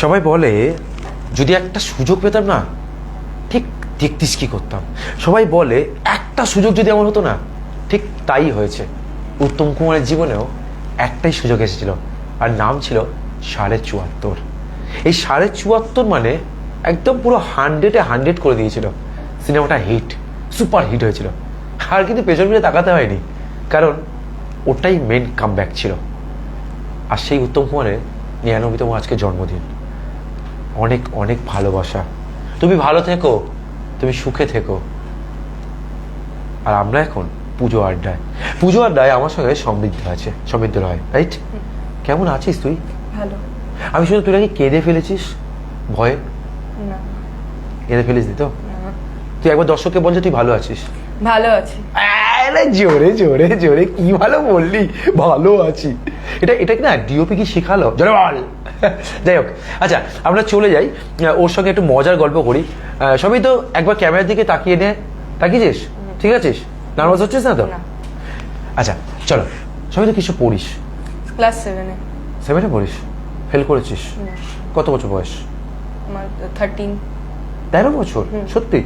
সবাই বলে, যদি একটা সুযোগ পেতাম না, ঠিক দেখতিস কি করতাম? সবাই বলে, একটা সুযোগ যদি আমার হতো না, ঠিক তাই হয়েছে। উত্তম কুমারের জীবনেও একটাই সুযোগ এসেছিল, আর নাম ছিল সাড়ে চুয়াত্তর। এই সাড়ে চুয়াত্তর মানে একদম পুরো হান্ড্রেডে হান্ড্রেড করে দিয়েছিল। সিনেমাটা হিট, সুপার হিট হয়েছিল। আর কিন্তু পেছন ফিরে তাকাতে হয়নি, কারণ ওটাই মেন কামব্যাক ছিল। আর সেই উত্তম কুমারের নিরানব্বইতম আজকে জন্মদিন। অনেক অনেক ভালোবাসা। তুমি ভালো থেকো তুমি সুখে থেকো। আর আমরা এখন পুজো আড্ডায়। পুজো আড্ডায় আমার সঙ্গে সমৃদ্ধ আছে সমৃদ্ধ হয় রাইট কেমন আছিস তুই? ভালো। আমি শুনে তুই নাকি কেঁদে ফেলেছিস? ভয়ে? না। কেঁদে ফেলিস তো? তুই একবার দর্শককে বলছে তুই ভালো আছিস। ভালো আছি। আরে জোরে জোরে জোরে কি ভালো বললি? ভালো আছি। এটা এটা কি না ডিওপি কি শিখালো? জোরে বল যাই হোক আচ্ছা আমরা চলে যাই। ওর সঙ্গে একটু মজার গল্প করি। সবই তো একবার ক্যামেরার দিকে তাকিয়ে নে। তাকিয়েছিস? ঠিক আছিস? নার্ভাস হচ্ছিস না তো? আচ্ছা চলো সবই তো কিছু পড়িস। ক্লাস সেভেনে সেভেনে পড়িস? ফেল করেছিস? কত বছর বয়স? আমার থার্টিন তেরো বছর? সত্যি?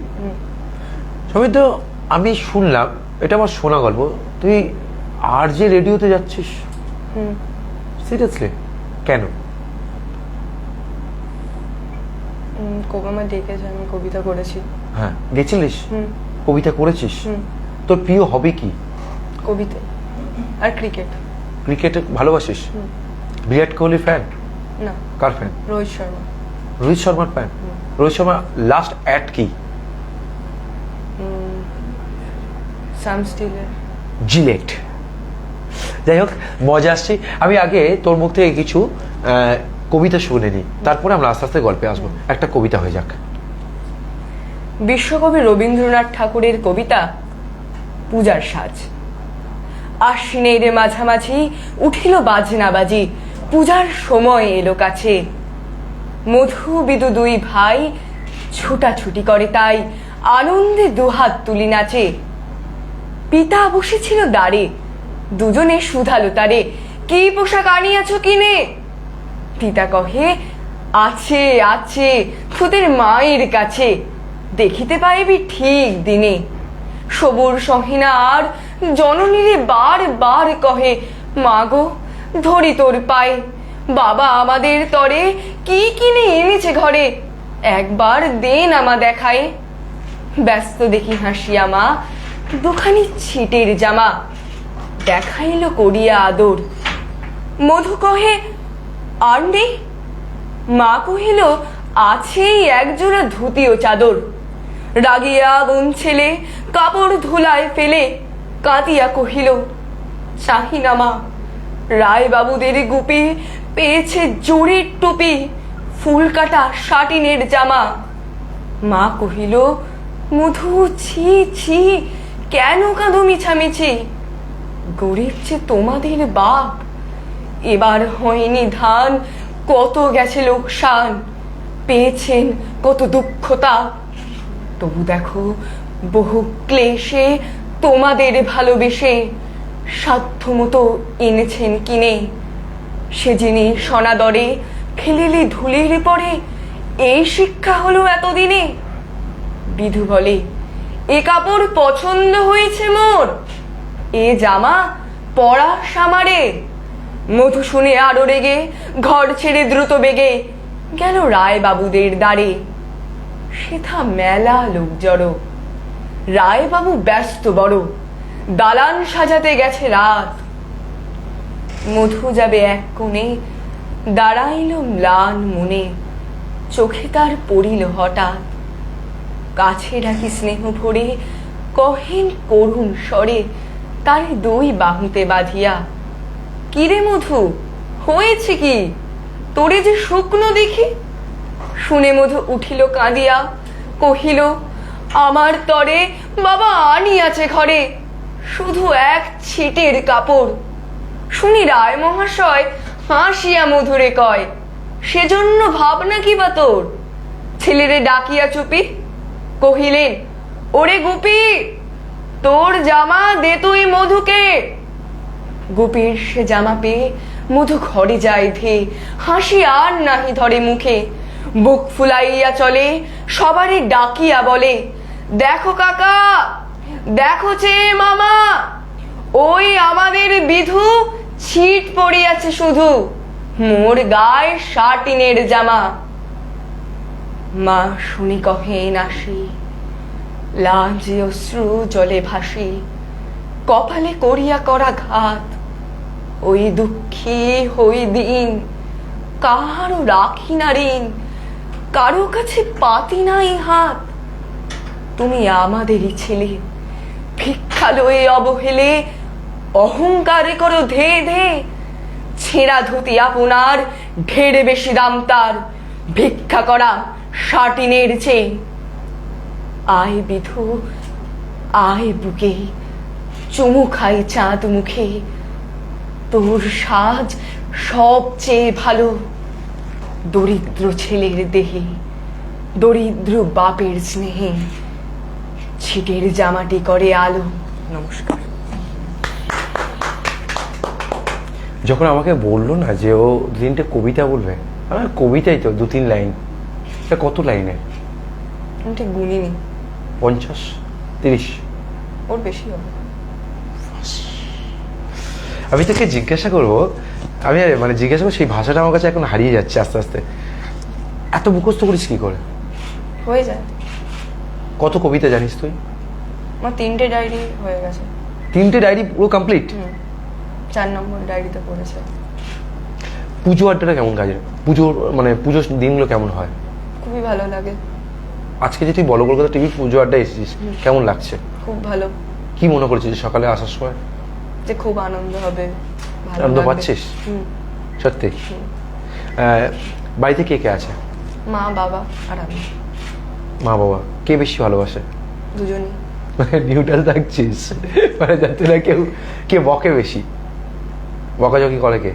সবই তো আমি শুনলাম। এটা আমার শোনা গল্প। তুই আর যে রেডিওতে যাচ্ছিস? হুম। সিরিয়াসলি কেন? কোবামা ডেকেছে আমি কবিতা করেছি। হ্যাঁ গেছিলিস? হুম। কবিতা করেছিস? হুম। তোর প্রিয় হবি কি? কবিতা আর ক্রিকেট। ক্রিকেট ভালোবাসিস? বিরাট কোহলি ফ্যান না। কার ফ্যান রোহিত শর্মা। রোহিত শর্মার fan Rohit Sharma last ad কি? জিলেট যাই হোক মজা আসছে। আমি আগে তোর মুখ থেকে কিছু কবিতা শুনে নিই। তারপরে আমরা আস্তে আস্তে গল্পে আসব। একটা কবিতা হয়ে যাক। বিশ্বকবি রবীন্দ্রনাথ ঠাকুরের কবিতা পূজার সাজ। আশ্বিনের মাঝামাঝি উঠিল বাজনা বাজি পূজার সময় এলো কাছে। মধু বিদু দুই ভাই ছুটাছুটি করে তাই আনন্দে দুহাত তুলি নাচে। পিতা বসেছিল দাঁড়ে দুজনে শুধালো তারে, কি পোশাক আনিয়াছ কিনে? পিতা কহে, আছে আছে তোদের মায়ের কাছে। দেখিতে পাইবি ঠিক দিনে। সবুর সহিনা আর জননীরে বার বার কহে, মাগো, ধরি তোর পায়ে। বাবা আমাদের তরে কি কিনে এনেছে ঘরে? একবার দেন আমা দেখায়। ব্যস্ত দেখি হাসিয়া মা দুখানি ছিটের জামা। দেখাইল করিয়া আদর। মধু কহে, আর নেই? মা কহিল, আছেই একজোড়া ধুতি ও চাদর। রাগিয়া বোন ছেলে, কাপড় ধুলায় ফেলে। কাঁদিয়া কহিল, চাহিনা মা রায় বাবুদের গুপি পেয়েছে জোরের টুপি, ফুল কাটা শাটিনের জামা। মা কহিল, মধু, ছি ছি কেন কাঁদো মিছামিছি? গরিব যে তোমাদের বাপ, এবার হয়নি ধান, কত গেছে লোকসান, পেয়েছেন কত দুঃখতা। তবু দেখো, বহু ক্লেশে তোমাদের ভালোবেসে সাধ্য মতো এনেছেন কিনে। সে জিনিস সনাদরে খেলিলি ধুলির পরে এই শিক্ষা হলো এতদিনে। বিধু বলে এ কাপড় পছন্দ হয়েছে মোর। এ জামা পরা সামারে। মধু শুনে আরও রেগে, ঘর ছেড়ে দ্রুত বেগে, গেল রায় বাবুদের দ্বারে। সেথা মেলা লোক জড়ো। রায় বাবু ব্যস্ত বড়, দালান সাজাতে গেছে রাত। মধু যাবে এক কোণে দাঁড়াইল ম্লান মনে, চোখে তার পড়িল হঠাৎ। কাছে ডাকি স্নেহ ভরে, কহেন করুণ স্বরে, তার দুই বাহুতে বাঁধিয়া, কিরে মধু, হয়েছে কি? তোরে যে শুকনো দেখি? শুনে মধু উঠিল কাঁদিয়া, কহিল, আমার তরে বাবা আনিয়াছে ঘরে, শুধু এক ছিটের কাপড়। শুনি রায় মহাশয়, হাসিয়া মধুরে কয়, সেজন্য ভাবনা কি বা তোর? ছেলেরে ডাকিয়া চুপি কহিলেন, ওরে গুপি, তোর জামা দে তুই মধুকে। গুপির সে জামা পেয়ে মধু ঘরে যায় ধে, হাসি আর নাহি ধরে মুখে। বুক ফুলাইয়া চলে সবারই ডাকিয়া বলে, দেখো কাকা, দেখো চে মামা, ওই আমাদের বিধু ছিট পড়িয়াছে শুধু, মোর গায়ে শাটিনের জামা। মা শুনি কহেন আসি। লাঞ্জে অশ্রু জলে ভাসি। কপালে করিয়া করা ঘাত। ওই দুঃখী হই দিন। কারও রাখি না ঋণ। কারও কাছে পাতি নাই হাত। তুমি আমাদেরই ছেলে। ভিক্ষা লয়ে অবহেলে, অহংকারে করো ধে ধে। ছেঁড়া ধুতি আপনার ঢেরে বেশি দাম তার। ভিক্ষা করা শাটিনের চেয়ে। আয় বিধু, আয় বুকে, চুমু খাই চাঁদ মুখে। তোর সাজ সবচেয়ে ভালো দরিদ্র ছেলের দেহে, দরিদ্র বাপের স্নেহে। ছিটের জামাটি করে আলো, নমস্কার। যখন আমাকে বলল না যে ও দু তিনটে কবিতা বলবে, আমার কবিতাই তো দু তিন লাইন। এটা কত লাইনের আমি ঠিক গুনিনি পঞ্চাশ? তিরিশ? ওর বেশি হবে। আমি তোকে জিজ্ঞাসা করব আমি আর মানে জিজ্ঞাসা করব সেই ভাষাটা আমার কাছে এখন হারিয়ে যাচ্ছে আস্তে আস্তে। এত মুখস্থ করিস কি করে? হয়ে যায়। কত কবিতা জানিস তুই? আমার তিনটে ডায়েরি হয়ে গেছে। তিনটে ডায়েরি পুরো কমপ্লিট? চার নম্বর ডায়েরিতে পড়েছে। পুজো আড্ডাটা কেমন কাজে পুজোর মানে পুজোর দিনগুলো কেমন হয়? খুবই ভালো লাগে। আজকে যে তুই বলো কলকাতা টিভি পুজো আড্ডা এসেছিস কেমন লাগছে? খুব ভালো। কি মনে করেছিস সকালে আসার সময়? যে খুব আনন্দ হবে আনন্দ পাচ্ছিস? হুম। সত্যি। বাড়িতে কে কে আছে? মা বাবা আর আমি। মা বাবা। কে বেশি ভালোবাসে? দুজনই। মানে নিউট্রাল থাকছিস? মানে যাতে না কেউ কে বকে বেশি? বকাঝকি করে কে?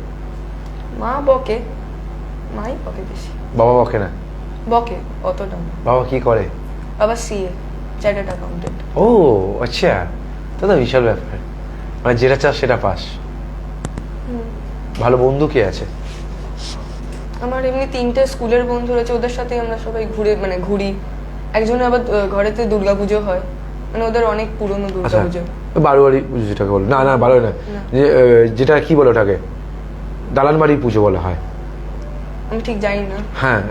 মা বকে মাই বকে বেশি। বাবা বকে না? বকে অতটা না বাবা কি করে? বাবা সিএ চার্টার্ড অ্যাকাউন্টেন্ট ও আচ্ছা। তা তো বিশাল ব্যাপার। মানে যেটা চাস সেটা পাস। ভালো বন্ধু কে আছে? আমার এমনি তিনটে স্কুলের বন্ধু রয়েছে ওদের সাথে আমরা সবাই ঘুরে মানে ঘুরি। একজনের আবার আহ, ঘরেতে দুর্গাপুজো হয়। মানে ওদের অনেক পুরনো আচ্ছা দুর্গাপুজো। বারোয়ারি পুজো যেটাকে বলে। না না বারোয়ারি না। না। যে আহ, যেটা কি বলে ওটাকে? দালান বাড়ি পুজো বলা হয়। আমি ঠিক জানি না। হ্যাঁ।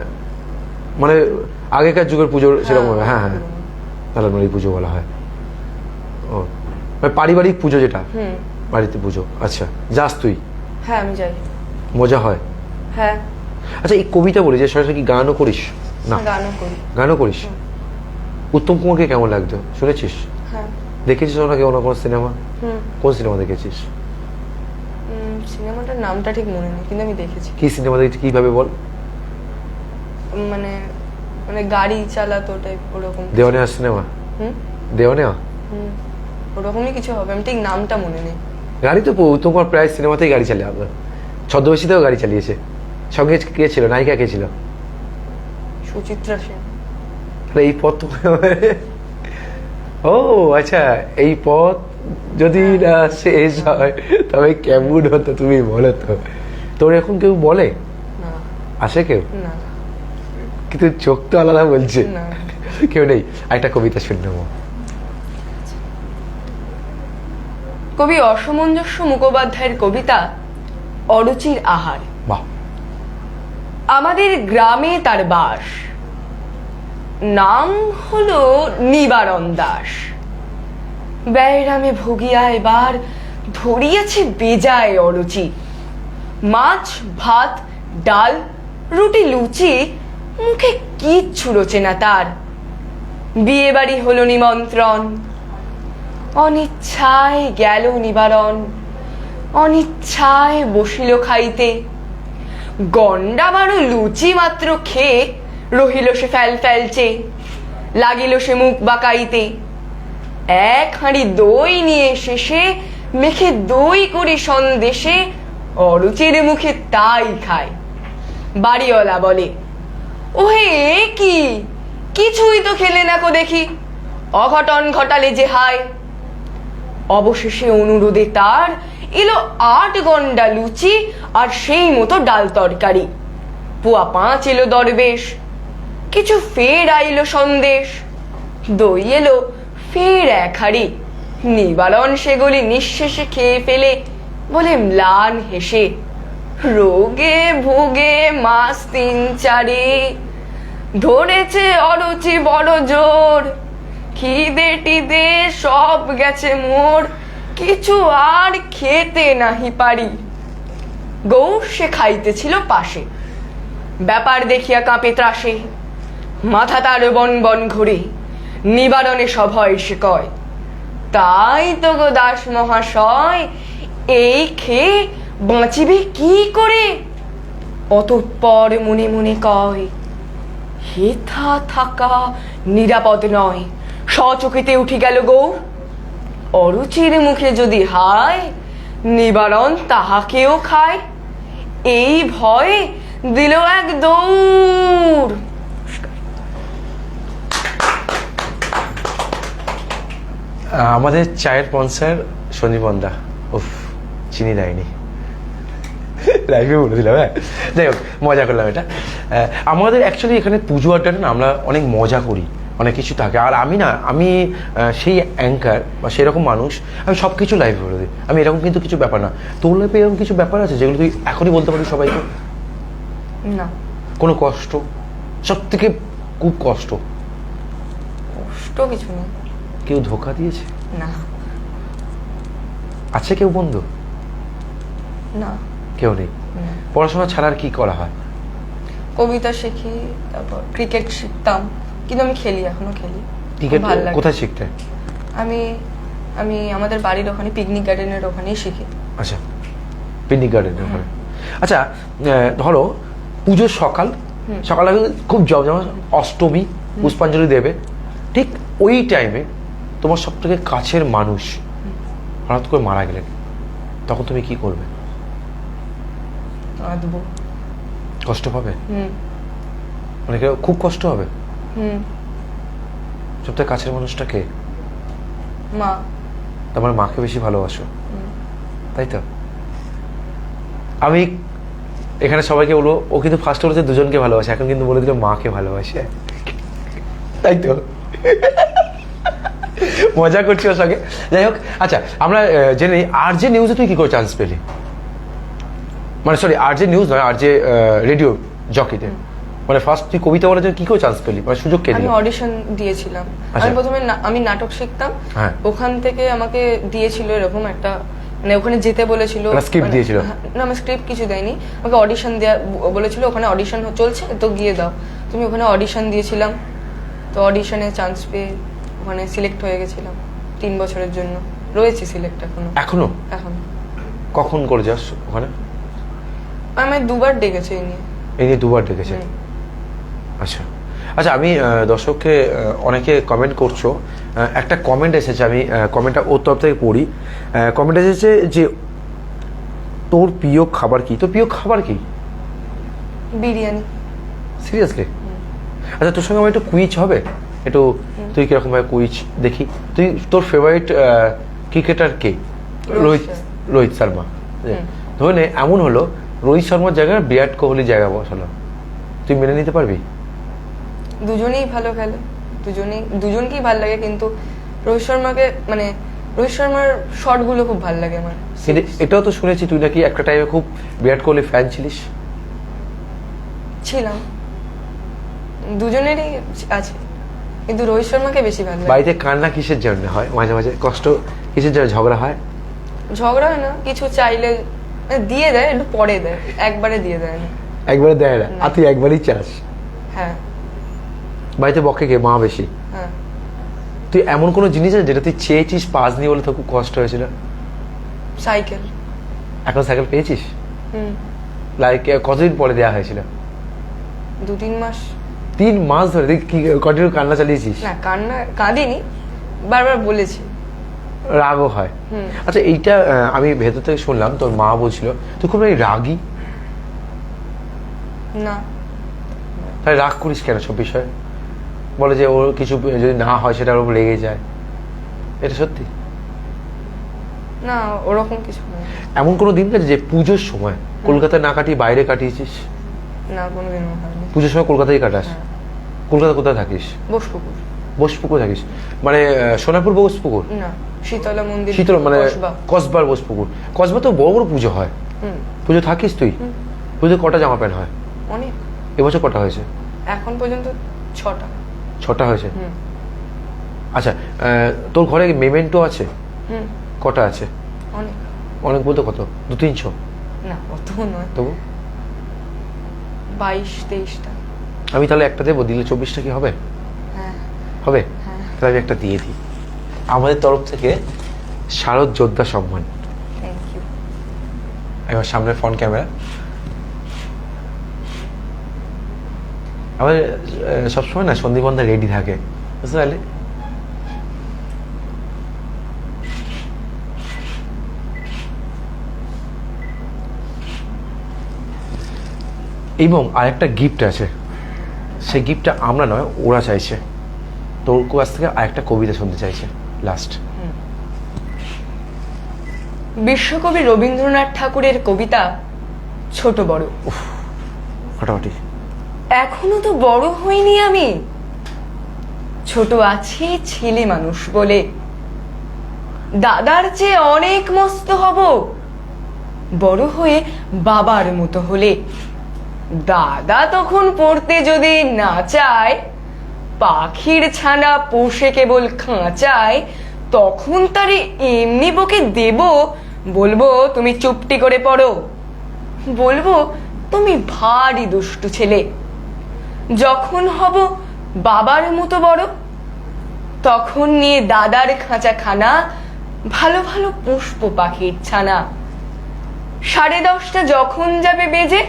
মানে আগেকার যুগের পুজোর সেরকম হবে। হ্যাঁ হ্যাঁ। পুরনো। দালান পুজো বলা হয়। ও। মানে পারিবারিক পুজো যেটা বাড়িতে পুজো। আচ্ছা যাস তুই। হ্যাঁ আমি যাই। মজা হয়? হ্যাঁ। আচ্ছা এই কবিতা বলি যে সরাসরি কি গানও করিস? না। গানও করি। গানও করিস? উত্তম কুমারকে কেমন লাগতো? শুনেছিস? হ্যাঁ। দেখেছিস ওনাকে ওনার কোনো সিনেমা? কোন সিনেমা দেখেছিস? সিনেমাটার নামটা ঠিক মনে নেই কিন্তু আমি দেখেছি। কি সিনেমা দেখেছিস? কীভাবে বল? মানে মানে গাড়ি চালাতো টাইপ ওরকম দেওয়ানেওয়া সিনেমা হুম? দেওয়ানেওয়া হুম ওরকমই কিছু হবে আমি ঠিক নামটা মনে নেই। গাড়ি তো উত্তম প্রায় সিনেমাতেই গাড়ি চালিয়ে আপনার ছদ্মবেশীতেও গাড়ি চালিয়েছে। সঙ্গে কে ছিল? নায়িকা কে ছিল? সুচিত্রা সেন। তাহলে এই পথ তো ও আচ্ছা এই পথ যদি না শেষ হয় তবে কেমন হতো তুমি বলো তো। তোর এখন কেউ বলে? না। আসে কেউ? না। কিন্তু চোখ তো আলাদা বলছে। না। কেউ নেই। একটা কবিতা শুনে নেব। কবি অসমঞ্জস্য মুখোপাধ্যায়ের কবিতা অরুচির আহার। আমাদের গ্রামে তার বাস। নাম হলো নিবারণ দাস। ব্যয়রামে ভুগিয়া এবার ধরিয়াছে বেজায় অরুচি। মাছ ভাত ডাল রুটি লুচি মুখে কিচ্ছু রোচে না তার। বিয়ে বাড়ি হলো নিমন্ত্রণ। অনিচ্ছায় গেল নিবারণ। অনিচ্ছায় বসিল খাইতে। গন্ডা বারো লুচি মাত্র খেয়ে রহিল সে ফ্যাল ফ্যালচে। লাগিল সে মুখ বাকাইতে। এক হাঁড়ি দই নিয়ে শেষে মেখে দই করি সন্দেশে, অরুচির মুখে তাই খায়। বাড়িওয়ালা বলে ওহে, এ কি? কিছুই তো খেলে না কো দেখি। অঘটন ঘটালে যে হায়। অবশেষে অনুরোধে তার এলো আট গন্ডা লুচি আর সেই মতো ডাল তরকারি। পুয়া পাঁচ এলো দরবেশ, কিছু ফের আইলো সন্দেশ, দই এলো ফের এক হাড়ি। নিবারণ সেগুলি নিঃশেষে খেয়ে ফেলে বলে ম্লান হেসে রোগে ভোগে মাস তিন চারে। ধরেছে অরুচি বড় জোর। খিদে টিদে সব গেছে মোর। কিছু আর খেতে নাহি পারি। গৌর সে খাইতেছিল পাশে। ব্যাপার দেখিয়া কাঁপে ত্রাসে। মাথা তার বন বন ঘুরে। নিবারণে সভয় সে কয়, তাই তো গো দাস মহাশয়, এই খেয়ে বাঁচিবে কি করে? অতঃপর মনে মনে কয়, হেথা থাকা নিরাপদ নয়। সচকিতে উঠি গেল গৌর অরুচির মুখে যদি হায়, নিবারণ তাহাকেও খায়। এই ভয়ে দিল এক দৌড়। আমাদের চায়ের স্পন্সার সঞ্জীবন দা উফ, চিনি দেয়নি। লাইফে বলে দিলাম হ্যাঁ। যাই হোক মজা করলাম এটা। আমাদের অ্যাকচুয়ালি এখানে পুজো আড্ডাটা না আমরা অনেক মজা করি অনেক কিছু থাকে। আর আমি না আমি সেই অ্যাঙ্কার বা সেরকম মানুষ আমি সব কিছু লাইভ বলে দিই। আমি এরকম কিন্তু কিছু ব্যাপার না। তোর লাইফে এরকম কিছু ব্যাপার আছে যেগুলো তুই এখনই বলতে পারিস সবাইকে? না। কোনো কষ্ট? সব থেকে খুব কষ্ট? কষ্ট কিছু নেই। কেউ ধোকা দিয়েছে? না। আছে কেউ বন্ধু? না। কেউ নেই। পড়াশোনা ছাড়া আর কি করা হয়? কবিতা শিখি তারপর ক্রিকেট শিখতাম। কিন্তু আমি খেলি এখনও খেলি। ক্রিকেট কোথায় শিখতে? আমি আমি আমাদের বাড়ির ওখানে পিকনিক গার্ডেনের ওখানেই শিখি। আচ্ছা পিকনিক গার্ডেন ওখানে। আচ্ছা ধরো পুজোর সকাল সকালে খুব জমজমা অষ্টমী পুষ্পাঞ্জলি দেবে। ঠিক ওই টাইমে তোমার সব থেকে কাছের মানুষ হঠাৎ করে মারা গেলেন। তখন তুমি কি করবে? আঁতবো কষ্ট পাবে? হুম। অনেকে খুব কষ্ট হবে? হুম। সব থেকে কাছের মানুষটাকে মা। তোমার মাকে বেশি ভালোবাসো? তাই তো? আমি এখানে সবাইকে বলব ও কিন্তু ফার্স্ট বলেছে দুজনকে ভালোবাসে এখন কিন্তু বলে দিল মাকে ভালোবাসে। তাই তো? মজা করছি ওর সঙ্গে। যাই হোক আচ্ছা আমরা জেনে আর যে নিউজে তুই কি করে চান্স পেলি? মানে সরি আর যে নিউজ নয় আর যে রেডিও জকিতে মানে ফার্স্ট তুই কবিতা বলার জন্য কি করে চান্স পেলি? মানে সুযোগ কে আমি অডিশন দিয়েছিলাম। আচ্ছা। আমি প্রথমে না- আমি নাটক শিখতাম। হ্যাঁ। ওখান থেকে আমাকে দিয়েছিল এরকম একটা মানে ওখানে যেতে বলেছিল। একটা script মানে- দিয়েছিল? হ্যাঁ, না আমার স্ক্রিপ্ট কিছু দেয়নি। আমাকে অডিশন দেওয়া বলেছিল ওখানে অডিশন চলছে তো গিয়ে দাও। তুমি ওখানে অডিশন দিয়েছিলাম। তো অডিশনে চান্স পেয়ে ওখানে সিলেক্ট হয়ে গেছিলাম তিন বছরের জন্য। রয়েছে সিলেক্ট এখনও। এখনও? এখন। কখন করে যাস ওখানে? আমি দুবার ডেকেছে এই নিয়ে দুবার ডেকেছে আচ্ছা। আচ্ছা আমি দর্শককে অনেকে কমেন্ট করছ। একটা কমেন্ট এসেছে আমি কমেন্টটা ওর তরফ থেকে পড়ি। কমেন্ট এসেছে যে তোর প্রিয় খাবার কি? তোর প্রিয় খাবার কি? বিরিয়ানি। সিরিয়াসলি আচ্ছা তোর সঙ্গে আমার একটু কুইচ হবে? একটু তুই কীরকম ভাবে কুইচ দেখি। তুই তোর ফেভারিট ক্রিকেটার কে? রোহিত রোহিত শর্মা। ধরে এমন হলো রোহিত শর্মার জায়গায় বিরাট কোহলি জায়গা বসালো। তুই মেনে নিতে পারবি? দুজনেই ভালো খেলে। দুজনেই দুজনকেই ভালো লাগে কিন্তু রোহিত শর্মাকে মানে রোহিত শর্মার শটগুলো খুব ভালো লাগে আমার। কিন্তু এটাও তো শুনেছি তুই নাকি একটা টাইমে খুব বিরাট কোহলি ফ্যান ছিলিস। ছিলাম। দুজনেরই আছে কিন্তু রোহিত শর্মাকে বেশি ভালো লাগে। বাড়িতে কান্না কিসের জন্য হয়? মাঝে মাঝে কষ্ট কিসের জন্য ঝগড়া হয়? ঝগড়া হয় না কিছু চাইলে দিয়ে দেয় একটু পরে দেয়। একবারে দিয়ে দেয় না। একবারে দেয় না। না। আর তুই একবারই চাস। হ্যাঁ। বাড়িতে বকে কে? মা বেশি। হ্যাঁ। তুই এমন কোনো জিনিস আছে যেটা তুই চেয়েছিস পাস নিয়ে বলে তোর খুব কষ্ট হয়েছিল? সাইকেল। এখন সাইকেল পেয়েছিস? হুম। লাইক কতদিন পরে দেওয়া হয়েছিল? দু তিন মাস। তিন মাস ধরে। তুই কি কন্টিনিউ কান্না চালিয়েছিস? না কান্না কাঁদিনি। বারবার বলেছি। রাগও হয়। আচ্ছা এইটা আমি ভেতর থেকে শুনলাম তোর মা বলছিল তুই খুব রাগী? না। তাই রাগ করিস কেন সব বিষয়ে? বলে যে ওর কিছু যদি না হয় সেটা ওর লেগে যায়। এটা সত্যি? না ওরকম কিছু না। এমন কোনো দিন গেছে যে পুজোর সময় কলকাতায় না কাটিয়ে বাইরে কাটিয়েছিস? না কোনোদিনও হয়নি পুজোর সময় কলকাতায় কাটাস? হ্যাঁ। কলকাতা কোথায় থাকিস? বসপুকুর। বোসপুকুর থাকিস। মানে আহ, সোনারপুর বোসপুকুর? না শীতলা মন্দির শীতল মানে কসবা। কসবার বোসপুকুর। কসবা তো বড় বড় পুজো হয়। হুম। পুজো থাকিস তুই? পুজো কটা জামা প্যান্ট হয়? অনেক। এবছর কটা হয়েছে? এখন পর্যন্ত ছটা। ছটা হয়েছে? হুম। আচ্ছা তোর ঘরে মেমেন্টো আছে? হুম। কটা আছে? অনেক। অনেক বলতে কত? দু তিনশো না অত নয়। তবু? বাইশ তেইশটা। আমি তাহলে একটা দেবো দিলে চব্বিশটা কি হবে? হবে? হ্যাঁ। তাহলে আমি একটা দিয়ে দিই। আমাদের তরফ থেকে শারদ যোদ্ধা সম্মান। এবার সামনে ফ্রন্ট ক্যামেরা। আমাদের সবসময় না সন্দীপন্ধা রেডি থাকে। বুঝতে পারলে? এবং আরেকটা গিফট আছে। সেই গিফটটা আমরা নয় ওরা চাইছে। তোর কাছ থেকে আরেকটা কবিতা শুনতে চাইছে লাস্ট বিশ্বকবি রবীন্দ্রনাথ ঠাকুরের কবিতা ছোট বড়। ফাটাফাটি এখনও তো বড় হইনি আমি। ছোট আছি ছেলে মানুষ বলে। দাদার চেয়ে অনেক মস্ত হব। বড় হয়ে বাবার মতো হলে। দাদা তখন পড়তে যদি না চায় পাখির ছানা পোষে কেবল খাঁচায়, তখন তারে এমনি বকে দেব, বলব, তুমি চুপটি করে পড়ো। বলব, তুমি ভারী দুষ্টু ছেলে। যখন হব বাবার মতো বড়, তখন নিয়ে দাদার খাঁচা খানা ভালো ভালো পুষ্প পাখির ছানা। সাড়ে দশটা যখন যাবে বেজে,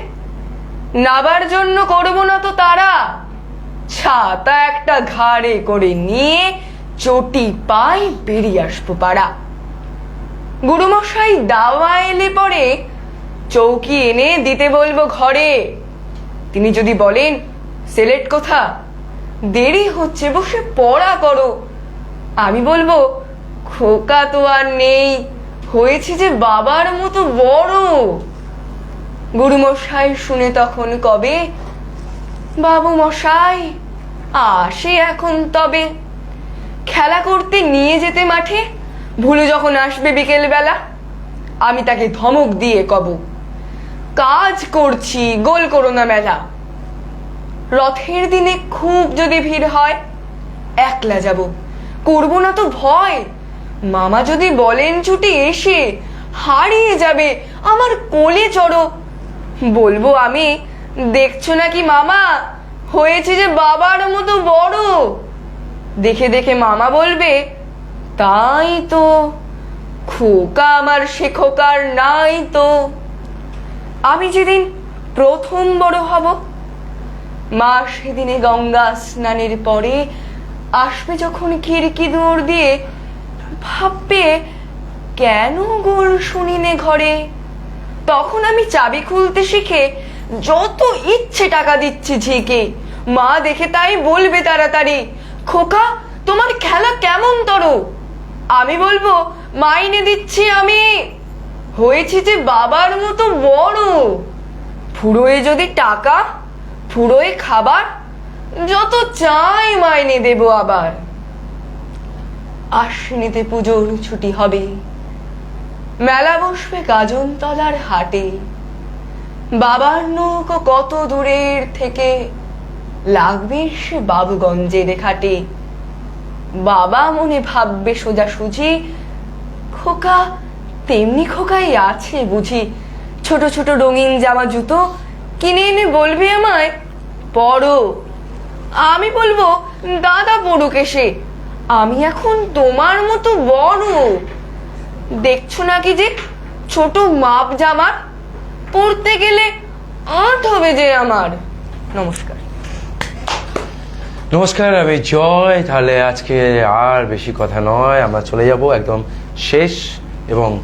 নাবার জন্য করব না তো তারা। ছাতা একটা ঘাড়ে করে নিয়ে চটি পায় বেরিয়ে আসব পাড়া। গুরুমশাই দাওয়া এলে পরে চৌকি এনে দিতে বলব ঘরে। তিনি যদি বলেন, সিলেট কোথা? দেরি হচ্ছে, বসে পড়া করো। আমি বলব, খোকা তো আর নেই, হয়েছে যে বাবার মতো বড়। গুরুমশাই শুনে তখন কবে বাবু মশাই, আসে এখন তবে। খেলা করতে নিয়ে যেতে মাঠে, ভুলু যখন আসবে বিকেল বেলা আমি তাকে ধমক দিয়ে কব, কাজ করছি, গোল করো না মেলা। রথের দিনে খুব যদি ভিড় হয়, একলা যাব। করব না তো ভয়। মামা যদি বলেন ছুটি এসে হারিয়ে যাবে, আমার কোলে চড়ো। বলব আমি দেখছ নাকি মামা? হয়েছে যে বাবার মতো বড়। দেখে দেখে মামা বলবে, তাই তো, খোকা আমার সে খোকার নাই তো। আমি যেদিন প্রথম বড় হব, মা সেদিনে গঙ্গা স্নানের পরে আসবে যখন খিড়কি দৌড় দিয়ে, ভাববে, কেন গোল শুনিনে ঘরে? তখন আমি চাবি খুলতে শিখে যত ইচ্ছে টাকা দিচ্ছি ঝিকে। মা দেখে তাই বলবে তাড়াতাড়ি, খোকা, তোমার খেলা কেমন তর? আমি বলব মাইনে দিচ্ছি আমি। হয়েছি যে বাবার মতো বড়। ফুরোয় যদি টাকা, ফুরোয় খাবার, যত চাই মাইনে দেব আবার। আশ্বিনীতে পুজোর ছুটি হবে। মেলা বসবে গাজনতলার হাটে। বাবার নৌকো কত দূরের থেকে লাগবে সে বাবুগঞ্জের ঘাটে বাবা মনে ভাববে সোজাসুজি, খোকা তেমনি খোকাই আছে বুঝি। ছোট ছোট রঙিন জামা জুতো কিনে এনে বলবে আমায়, পড়ো। আমি বলব, দাদা পড়ুক এসে, আমি এখন তোমার মতো বড়। দেখছ নাকি যে ছোট মাপ জামার পড়তে গেলে আট হবে যে আমার। নমস্কার। নমস্কার, আমি জয়। তাহলে আজকে আর বেশি কথা নয়। আমরা চলে যাব একদম শেষ এবং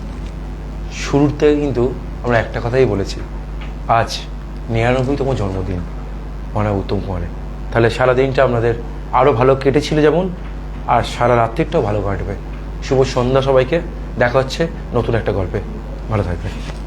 শুরুতে কিন্তু আমরা একটা কথাই বলেছি। আজ নিরানব্বইতম জন্মদিন মানে উত্তম কুমারের তাহলে সারা দিনটা আপনাদের আরও ভালো কেটেছিল যেমন, আর সারা রাত্রিটাও ভালো কাটবে। শুভ সন্ধ্যা সবাইকে। দেখা হচ্ছে নতুন একটা গল্পে। ভালো থাকবে